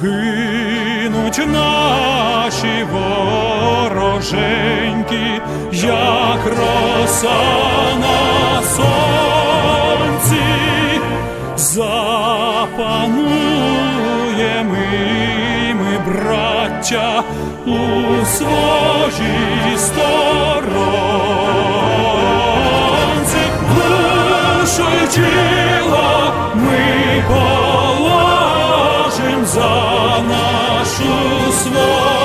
Згинуть наші вороженьки, як роса на сонці, запануємо ми, браття, у своїй сторонці, душу нашу свободу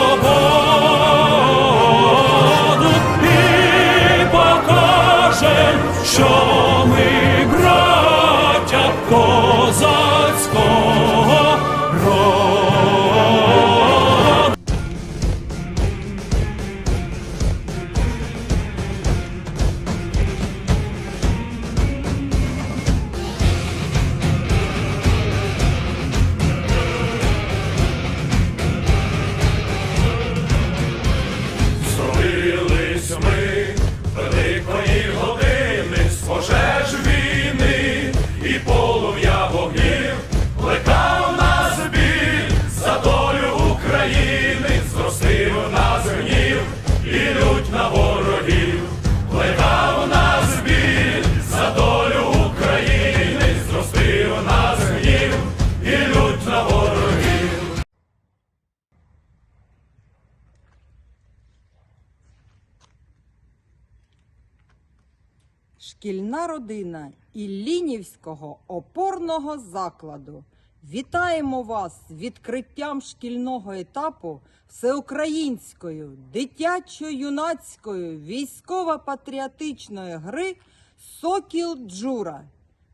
Шкільна родина Іллінівського опорного закладу. Вітаємо вас з відкриттям шкільного етапу всеукраїнської дитячо-юнацької військово-патріотичної гри Сокіл Джура.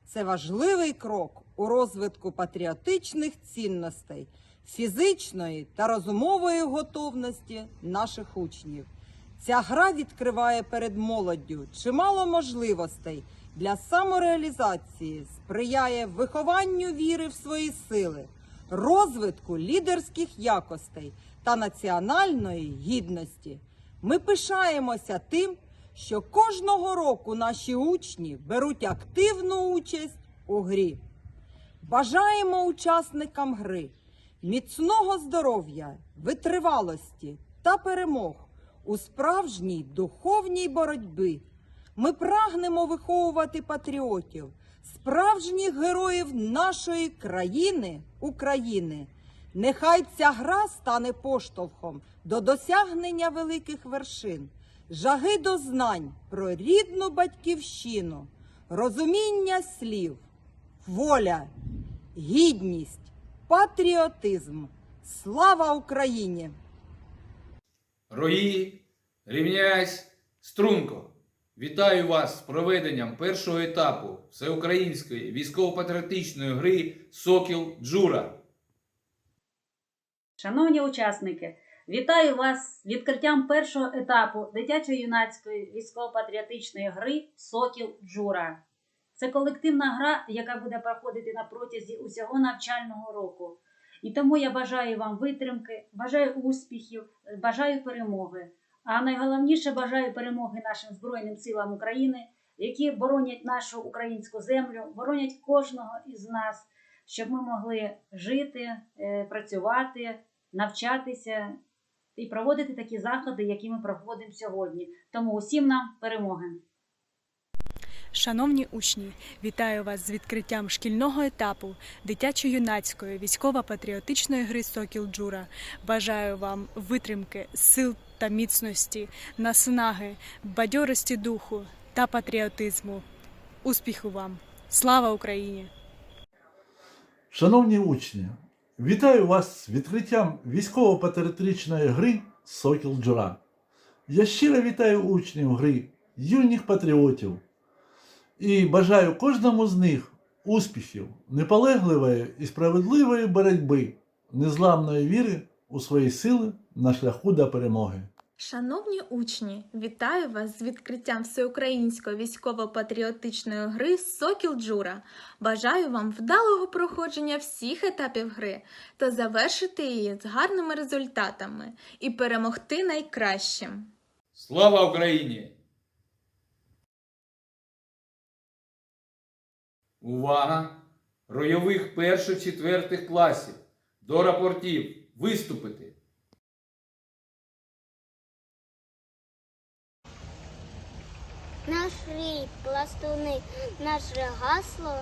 Це важливий крок у розвитку патріотичних цінностей, фізичної та розумової готовності наших учнів. Ця гра відкриває перед молоддю чимало можливостей для самореалізації, сприяє вихованню віри в свої сили, розвитку лідерських якостей та національної гідності. Ми пишаємося тим, що кожного року наші учні беруть активну участь у грі. Бажаємо учасникам гри міцного здоров'я, витривалості та перемог у справжній духовній боротьбі. Ми прагнемо виховувати патріотів, справжніх героїв нашої країни України. Нехай ця гра стане поштовхом до досягнення великих вершин, жаги до знань про рідну батьківщину, розуміння слів, воля, гідність, патріотизм. Слава Україні! Рої, рівняйсь, струнко. Вітаю вас з проведенням першого етапу всеукраїнської військово-патріотичної гри Сокіл Джура. Шановні учасники, вітаю вас з відкриттям першого етапу дитячо-юнацької військово-патріотичної гри Сокіл Джура. Це колективна гра, яка буде проходити на протязі усього навчального року. І тому я бажаю вам витримки, бажаю успіхів, бажаю перемоги. А найголовніше бажаю перемоги нашим Збройним силам України, які боронять нашу українську землю, боронять кожного із нас, щоб ми могли жити, е, працювати, навчатися і проводити такі заходи, які ми проводимо сьогодні. Тому усім нам перемоги! Шановні учні, вітаю вас з відкриттям шкільного етапу дитячо-юнацької військово-патріотичної гри Сокіл Джура. Бажаю вам витримки, сил та міцності, наснаги, бадьорості духу та патріотизму. Успіху вам! Слава Україні! Шановні учні, вітаю вас з відкриттям військово-патріотичної гри Сокіл Джура. Я щиро вітаю учнів гри, юних патріотів і бажаю кожному з них успіхів, неполегливої і справедливої боротьби, незламної віри у свої сили на шляху до перемоги. Шановні учні, вітаю вас з відкриттям всеукраїнської військово-патріотичної гри Сокіл Джура. Бажаю вам вдалого проходження всіх етапів гри та завершити її з гарними результатами і перемогти найкращим. Слава Україні! Увага! Ройових перших-четвертих класів до рапортів виступити. Наш рід, пластуни, наше гасло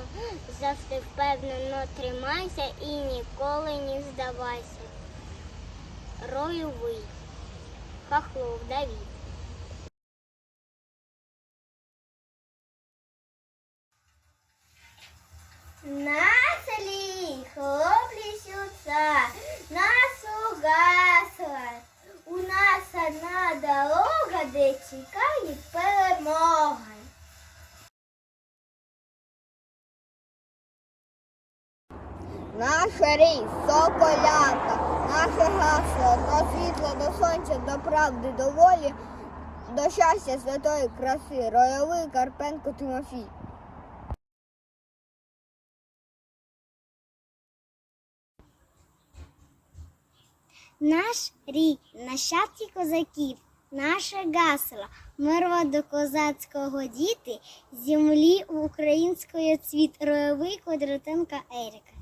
завжди впевнено тримайся і ніколи не здавайся. Ройовий, Хахлов Давід. Нас лі, хлоплі сюца, нас угасла. У нас одна дорога, де чекає перемога. Наша річ, соколята, наше гасло, до світла, до сонця, до правди, до волі, до щастя, святої краси, ройовий Карпенко Тимофій. Наш рік, нащадки козаків, наше гасло, мирва до козацького діти, землі української цвіт, ройовий Квадратенка Еріка.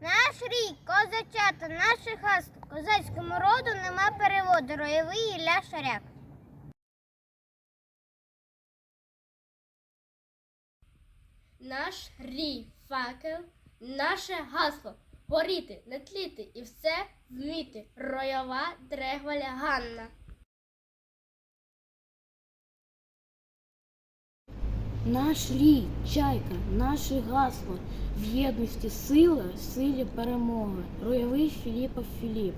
Наш рік, козачата, наше гасло, козацькому роду нема переводу, ройовий Ілля Шаряк. Наш рій, факел, наше гасло горіти, не тліти і все вміти. Роява дрегваля Ганна. Наш рій, чайка, наше гасло, в єдності сила, силі перемоги. Ройовий Філіпов Філіп.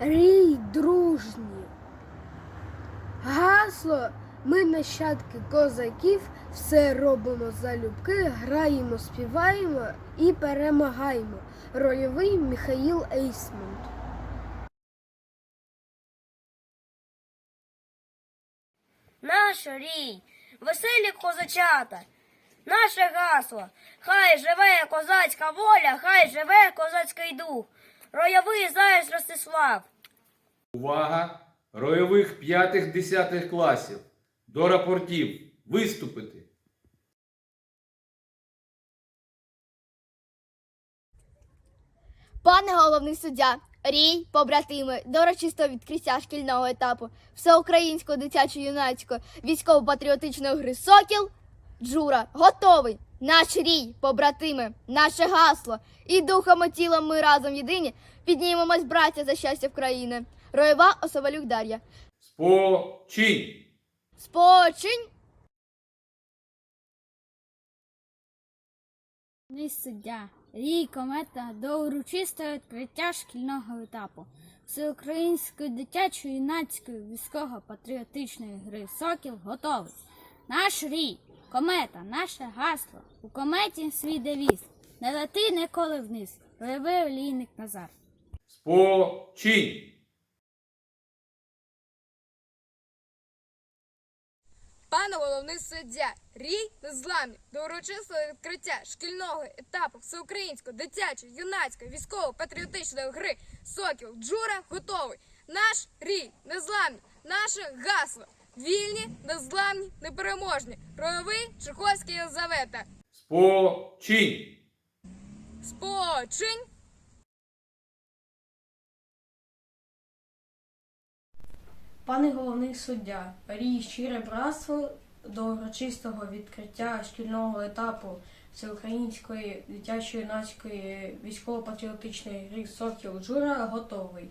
Рій дружній. Гасло. Ми нащадки козаків, все робимо залюбки, граємо, співаємо і перемагаємо. Рольовий Михаїл Ейсмонт. Наш рій, веселі козачата, наше гасло. Хай живе козацька воля, хай живе козацький дух. Ройовий заяць Ростислав. Увага! Ройових п'ятих-десятих класів до рапортів виступити. Пане головний суддя, рій, побратими, до урочистого відкриття шкільного етапу всеукраїнської дитячо-юнацької військово-патріотичної гри Сокіл. Джура, готовий! Наш рій, побратими, наше гасло. І духом і тілом ми разом єдині піднімемось, браття, за щастя в країни. Роєва Осовалюк Дар'я. Спочинь! Спочинь! Суддя, рій комета до урочистого відкриття шкільного етапу всеукраїнської дитячої юнацької військово-патріотичної гри Сокіл готовий. Наш рій, комета, наше гасло. У кометі свій девіз. Не лети ніколи вниз. Бойовий олійник Назар. Спочинь! Пане головний суддя, рій незламний до урочистого відкриття шкільного етапу всеукраїнської дитячої юнацької військово-патріотичної гри Сокіл Джура готовий. Наш рій незламний, наше гасло. Вільні, незламні, непереможні. Ройовий Чеховський Єлизавета. Спочинь! Спочинь! Пане головний суддя, рій щире братство до урочистого відкриття шкільного етапу всеукраїнської дитячої юнацької військово-патріотичної гри Сокіл Джура готовий.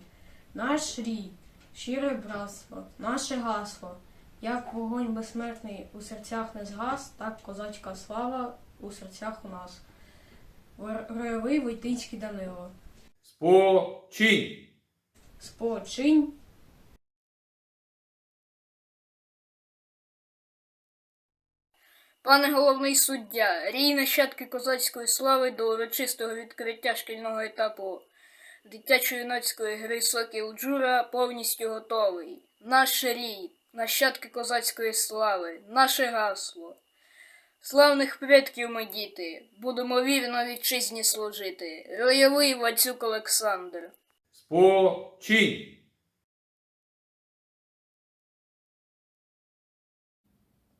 Наш рій, щире братство, наше гасло, як вогонь безсмертний у серцях не згас, так козацька слава у серцях у нас. Ройовий Войтинський Данило. Спочинь! Спочинь. Пане головний суддя, рій нащадки козацької слави до урочистого відкриття шкільного етапу дитячо-юнацької гри Сокіл Джура повністю готовий. Наш рій, нащадки козацької слави, наше гасло. Славних предків ми діти, будемо вірно вітчизні служити. Ройовий Вацюк Олександр. Спочинь.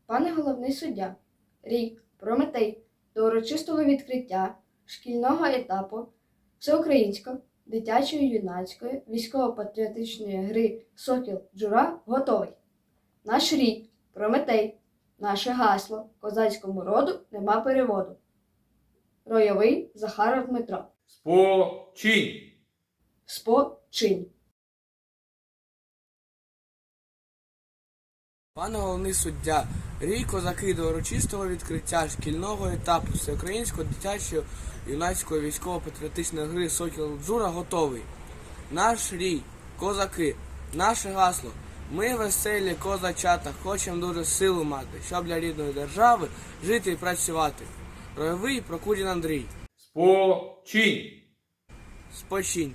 Пане головний суддя, рік Прометей до урочистого відкриття шкільного етапу всеукраїнської дитячої юнацької військово-патріотичної гри Сокіл Джура готовий. Наш рік Прометей, наше гасло козацькому роду нема переводу. Ройовий Захаров Дмитро. Спочинь. Спочинь. Пане головний суддя, рій козаки до урочистого відкриття шкільного етапу всеукраїнської дитячої юнацької військово-патріотичної гри Сокіл Джура готовий. Наш рій, козаки, наше гасло. Ми веселі козачата, хочемо дуже силу мати, щоб для рідної держави жити і працювати. Ройовий Прокудін Андрій. Спочинь. Спочинь.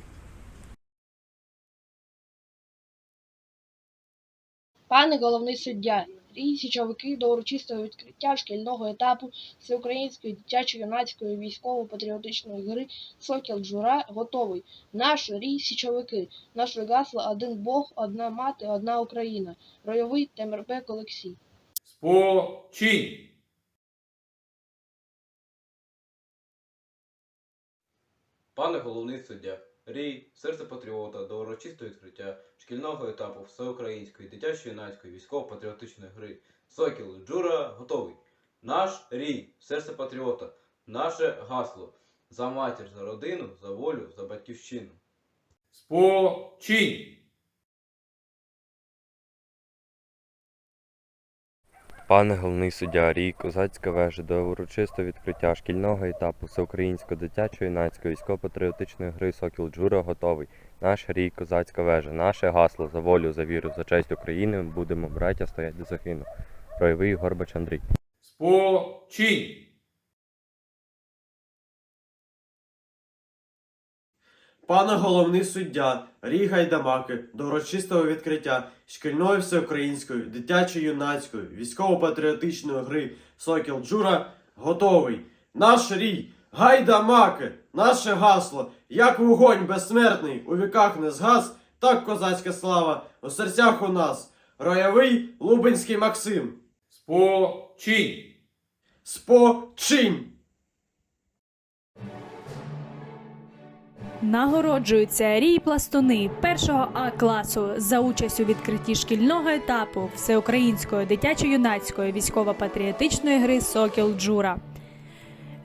Пане головний суддя, січовики до урочистого відкриття шкільного етапу всеукраїнської дитячо-юнацької військово-патріотичної гри Сокіл Джура готовий. Наш рій січовики, наше гасло один Бог, одна мати, одна Україна. Ройовий Темербек Олексій. Спочинь. Пане головний суддя, рій, серце патріота до урочистого відкриття шкільного етапу всеукраїнської дитячо-юнацької військово-патріотичної гри Сокіл Джура готовий. Наш рій, серце патріота, наше гасло за матір, за родину, за волю, за батьківщину. Спочинь. Пане головний суддя, рій Козацька вежа до урочистого відкриття шкільного етапу всеукраїнської дитячої юнацької військово-патріотичної гри Сокіл Джура готовий. Наш рій Козацька вежа, наше гасло за волю, за віру, за честь України будемо браття стоять до загину. Ройовий Горбач Андрій. Спочинь. Пане головний суддя, Рій Гайдамаки до урочистого відкриття шкільної всеукраїнської дитячо-юнацької військово-патріотичної гри Сокіл Джура готовий. Наш рій, гайдамаки, наше гасло, як вогонь безсмертний у віках не згас, так козацька слава у серцях у нас. Роявий Лубенський Максим. Спочинь. Спочинь! Нагороджуються рій пластуни першого А класу за участь у відкритті шкільного етапу всеукраїнської дитячо-юнацької військово-патріотичної гри Сокіл Джура.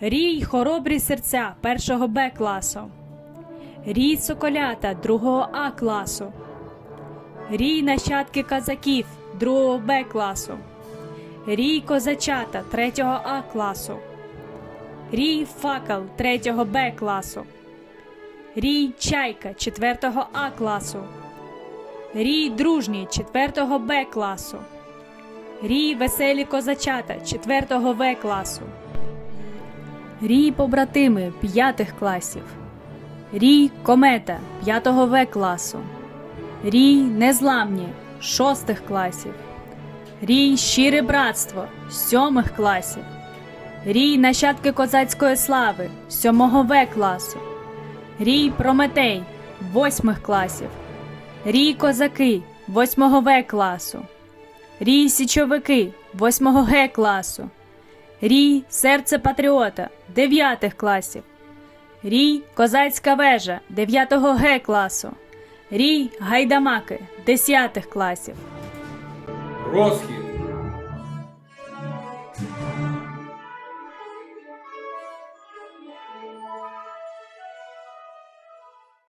Рій хоробрі серця першого Б класу. Рій соколята другого А класу. Рій нащадки казаків другого Б класу. Рій козачата третього А класу. Рій факел третього Б класу. Рій Чайка 4 А класу. Рій Дружній 4 Б класу. Рій Веселі козачата 4 В класу. Рій Побратими 5 класів. Рій Комета 5 В класу. Рій Незламні 6 класів. Рій Щире братство 7 класів. Рій Нащадки козацької слави 7 В класу. Рій Прометей восьмих класів, Рій Козаки восьмого В класу, Рій Січовики восьмого Г класу, Рій Серце Патріота дев'ятих класів, Рій Козацька вежа дев'ятого Г класу, Рій Гайдамаки десятих класів. Розхід.